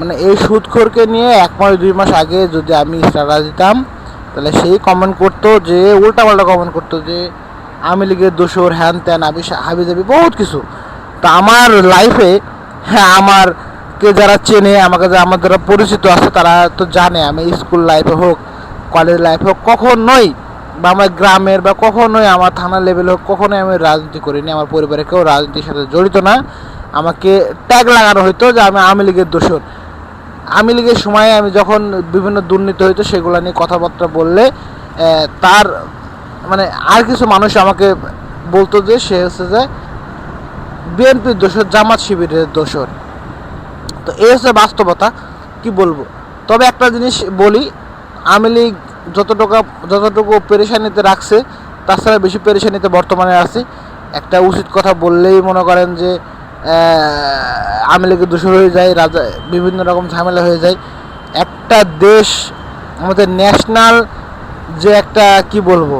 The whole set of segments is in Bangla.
মানে এই সুদখোরকে নিয়ে এক মাস, দুই মাস আগে যদি আমি স্ট্যাটাস দিতাম, তাহলে সেই কমেন্ট করতো যে, উল্টাপাল্টা কমেন্ট করতো যে আমি লীগের দোষর, হ্যান ত্যান আবি হাবি যাবি বহুত কিছু। তা আমার লাইফে হ্যাঁ আমার কে যারা চেনে, আমাকে যারা, আমার যারা পরিচিত আছে, তারা তো জানে, আমি স্কুল লাইফে হোক কলেজ লাইফে হোক কখনোই বা আমার গ্রামের, বা কখনোই আমার থানা লেভেল হোক, কখনোই আমি রাজনীতি করিনি, আমার পরিবারের কেউ রাজনীতির সাথে জড়িত না। আমাকে ট্যাগ লাগানো হতো যে আমি আওয়ামী লীগের দোষর। আওয়ামী লীগের সময় আমি যখন বিভিন্ন দুর্নীতি হইতো, সেগুলো নিয়ে কথাবার্তা বললে তার মানে আর কিছু মানুষ আমাকে বলতো যে, সে হচ্ছে যে বিএনপির দোষর, জামাত শিবিরের দোষর। তো এই হচ্ছে বাস্তবতা, কি বলব? তবে একটা জিনিস বলি, আওয়ামী লীগ যতটুকু যতটুকু পেরেশানিতে রাখছে তাছাড়া বেশি পেরেশানিতে বর্তমানে আছে। একটা উচিত কথা বললেই মনে করেন যে আওয়ামী দোষর হয়ে যায়, রাজা, বিভিন্ন রকম ঝামেলা হয়ে যায়। একটা দেশ আমাদের ন্যাশনাল যে একটা, কি বলব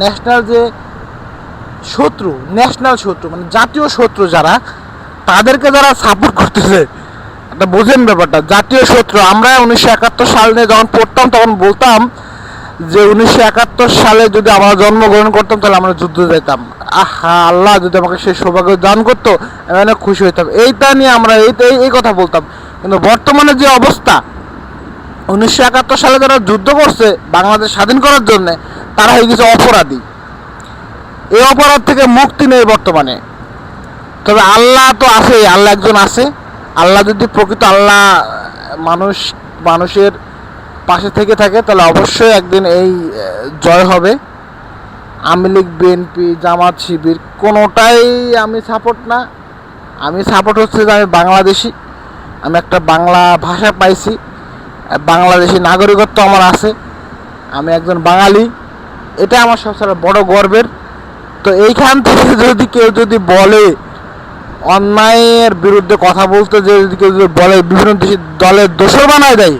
ন্যাশনাল যে শত্রু ন্যাশনাল শত্রু মানে জাতীয় শত্রু যারা, তাদেরকে যারা সাপোর্ট করতেছে, একটা বোঝেন ব্যাপারটা, জাতীয় শত্রু। আমরা উনিশশো একাত্তর সাল যখন পড়তাম, তখন বলতাম যে উনিশশো একাত্তর সালে যদি আমরা জন্মগ্রহণ করতাম, তাহলে আমরা যুদ্ধ যেতাম আহা, আল্লাহ যদি আমাকে সেই সৌভাগ্য দান করতো, আমি অনেক খুশি হইতাম। এইটা নিয়ে আমরা এইটাই এই- কথা বলতাম। কিন্তু বর্তমানে যে অবস্থা, উনিশশো একাত্তর সালে যারা যুদ্ধ করছে, বাংলাদেশ স্বাধীন করার জন্য, তারা হয়ে গেছে অপরাধী। এই অপরাধ থেকে মুক্তি নেই বর্তমানে। তবে আল্লাহ তো আছে আল্লাহ একজন আছে। আল্লাহ যদি প্রকৃত আল্লাহ মানুষ, মানুষের পাশে থেকে থাকে, তাহলে অবশ্যই একদিন এই জয় হবে। আওয়ামী লীগ, বিএনপি, জামাত, শিবির, কোনোটাই আমি সাপোর্ট না। আমি সাপোর্ট হচ্ছে যে আমি বাংলাদেশি। আমি একটা বাংলা ভাষা পাইছি। বাংলাদেশি নাগরিকত্ব আমার আছে। আমি একজন বাঙালি। এটা আমার সবচেয়ে বড় গর্বের। তো এইখান থেকে যদি কেউ যদি বলে, অন্যায়ের বিরুদ্ধে কথা বলতে যে যদি কেউ যদি বলে, বিভিন্ন দেশের দলের দোষর বানায় দেয়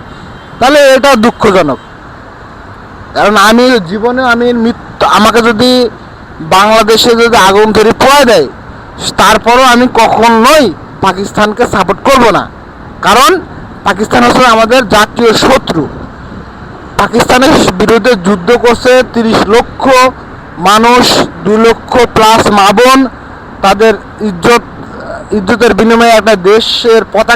তাহলে এটা দুঃখজনক। কারণ আমি জীবনে আমি মৃত্যু, আমাকে যদি বাংলাদেশে যদি আগুন ধরে পোড়ায় দেয়, তারপরও আমি কখনোই পাকিস্তানকে সাপোর্ট করব না। কারণ পাকিস্তান হচ্ছে আমাদের জাতীয় শত্রু। পাকিস্তানের বিরুদ্ধে যুদ্ধ করছে তিরিশ লক্ষ মানুষ, দুই লক্ষ প্লাস মা বোন, তাদের ইজ্জত, ইজ্জতের বিনিময়ে একটা দেশের পতাকা